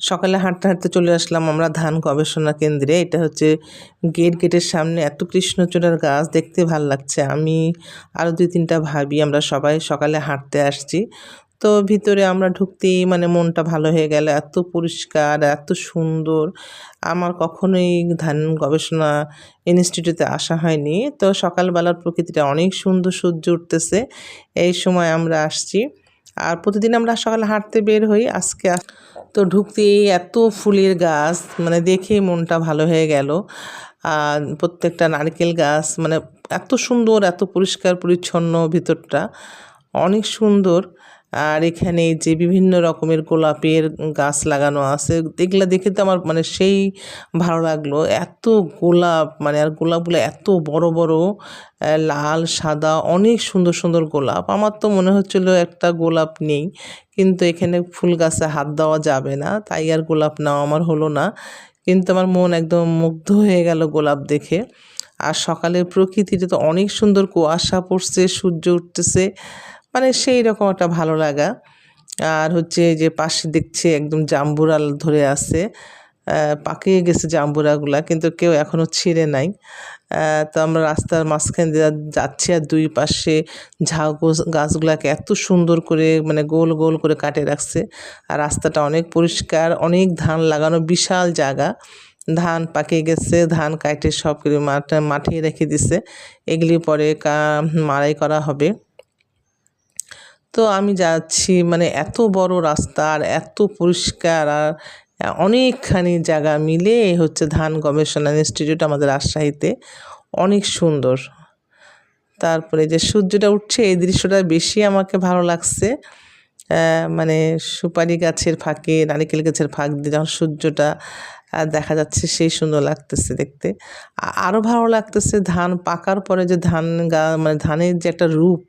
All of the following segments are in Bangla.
সকালে হাঁটতে হাঁটতে চলে আসলাম আমরা ধান গবেষণা কেন্দ্রে। এটা হচ্ছে গেট গেটের সামনে এত কৃষ্ণচূড়ার গাছ, দেখতে ভালো লাগছে। আমি আরও দুই তিনটা ভাবি, আমরা সবাই সকালে হাঁটতে আসছি। তো ভিতরে আমরা ঢুকতেই মানে মনটা ভালো হয়ে গেল, এত পরিষ্কার, এত সুন্দর। আমার কখনোই ধান গবেষণা ইনস্টিটিউটে আসা হয়নি। তো সকালবেলার প্রকৃতিটা অনেক সুন্দর সূর্য উঠতেছে, এই সময় আমরা আসছি। আর প্রতিদিন আমরা সকালে হাঁটতে বের হই, আজকে তো ঢুকতেই এত ফুলের গাছ মানে দেখে মনটা ভালো হয়ে গেল। প্রত্যেকটা নারকেল গাছ মানে এত সুন্দর, এত পরিষ্কার, পরিচ্ছন্ন ভিতরটা। অনেক সুন্দর। আর এখানে যে বিভিন্ন রকমের গোলাপের গাছ লাগানো আছে, এগুলো দেখে তো আমার মানে সেই ভালো লাগল। এত গোলাপ মানে আর গোলাপগুলো এত বড় বড় লাল, সাদা, অনেক সুন্দর সুন্দর গোলাপ। আমার তো মনে হচ্ছিল একটা গোলাপ নেই, কিন্তু এখানে ফুল গাছে হাত দেওয়া যাবে না, তাই আর গোলাপ নাও আমার হলো না। কিন্তু আমার মন একদম মুগ্ধ হয়ে গেল গোলাপ দেখে। আর সকালের প্রকৃতিতে তো অনেক সুন্দর কুয়াশা পড়ছে, সূর্য উঠতেছে মানে সেই রকম একটা ভালো লাগা। আর হচ্ছে যে পাশে দেখছে একদম জাম্বুরাল ধরে আছে। পাকিয়ে গেছে জাম্বুরাগুলা, কিন্তু কেউ এখনও ছিঁড়ে নাই। তো আমরা রাস্তার মাঝখান দিয়ে যাচ্ছি আর দুই পাশে ঝাউ গাছগুলাকে এত সুন্দর করে মানে গোল গোল করে কাটে রাখছে। আর রাস্তাটা অনেক পরিষ্কার, অনেক ধান লাগানো, বিশাল জায়গা। ধান পাকে গেছে, ধান কাটে সব মাঠে রেখে দিছে। এগুলি পরে মারাই করা হবে। তো আমি যাচ্ছি মানে এত বড় রাস্তা আর এত পরিষ্কার আর অনেকখানি জায়গা মিলে হচ্ছে ধান গবেষণা ইনস্টিটিউট আমাদের রাজশাহীতে। অনেক সুন্দর। তারপরে যে সূর্যটা উঠছে, এই দৃশ্যটা বেশি আমাকে ভালো লাগছে। মানে সুপারি গাছের ফাঁকে, নারিকেল গাছের ফাঁক দিয়ে যখন সূর্যটা দেখা যাচ্ছে সেই সুন্দর লাগতেছে দেখতে। আরও ভালো লাগতেছে ধান পাকার পরে যে ধান গা মানে ধানের যে একটা রূপ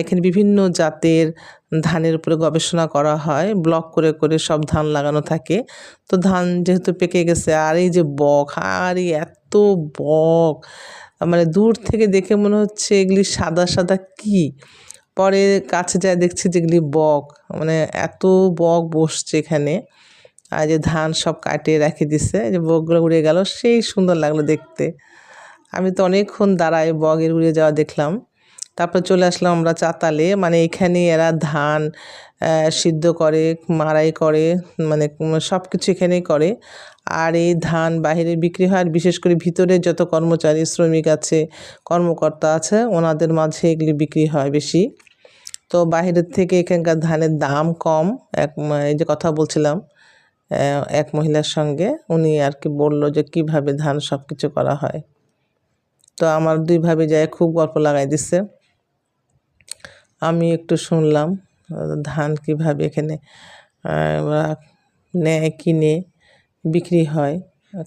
এখানে বিভিন্ন জাতের ধানের উপরে গবেষণা করা হয় ব্লক করে করে সব ধান লাগানো থাকে। তো ধান যেহেতু পেকে গেছে, আর এই যে বক, আর এত বক মানে দূর থেকে দেখে মনে হচ্ছে এগুলি সাদা সাদা কি? পরে কাছে যায়, দেখছি যেগুলি বক মানে এত বক বসছে এখানে। আর যে ধান সব কাটে রেখে দিছে যে বকগুলো উড়ে গেল, সেই সুন্দর লাগল দেখতে। আমি তো অনেকক্ষণ দাঁড়ায় বগের উড়ে যাওয়া দেখলাম। তারপর চলে আসলাম আমরা চাতালে। মানে এখানে এরা ধান সিদ্ধ করে, মাড়াই করে মানে সব কিছু এখানেই করে। আর এই ধান বাহিরে বিক্রি হয়, আর বিশেষ করে ভিতরে যত কর্মচারী, শ্রমিক আছে, কর্মকর্তা আছে, ওনাদের মাঝে এগুলি বিক্রি হয় বেশি। তো বাহিরের থেকে এখানকার ধানের দাম কম। এক এই যে কথা বলছিলাম এক মহিলার সঙ্গে, উনি আর কি বলল যে কীভাবে ধান সব কিছু করা হয়। তো আমার দুইভাবে যায় খুব গল্প লাগাই দিচ্ছে আমি একটু শুনলাম, ধান কীভাবে এখানে নেয়, কিনে, বিক্রি হয়।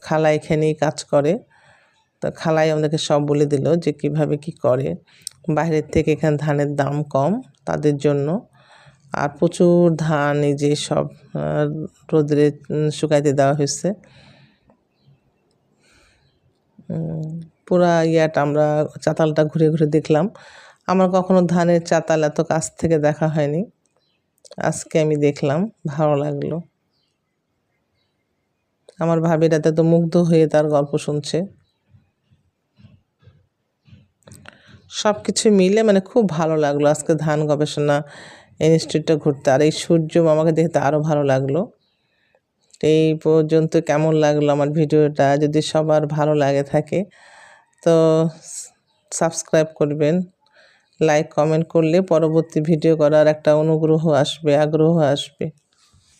খালা এখানেই কাজ করে। তো খালাই আমাদেরকে সব বলে দিল যে কীভাবে কি করে। বাইরের থেকে এখানে ধানের দাম কম তাদের জন্য। আর প্রচুর ধান এই যে সব রোদ্রে শুকাইতে দেওয়া হয়েছে। পুরা ইয়াটা আমরা চাতালটা ঘুরে ঘুরে দেখলাম। আমার কখনো ধানের চাতাল এত কাছ থেকে দেখা হয়নি। আজকে আমি দেখলাম, ভালো লাগল। আমার ভাবিরাতে তো মুগ্ধ হয়ে তার গল্প শুনছে। সব কিছু মিলে মানে খুব ভালো লাগল আজকে ধান গবেষণা ইনস্টিটিউটটা ঘুরতে। আর এই সূর্য আমাকে দেখতে আরও ভালো লাগল। এই পর্যন্ত কেমন লাগল আমার ভিডিওটা? যদি সবার ভালো লাগে থাকে, তো সাবস্ক্রাইব করবেন। লাইক কমেন্ট করলে পরবর্তী ভিডিও করার একটা অনুগ্রহ আসবে আগ্রহ আসবে।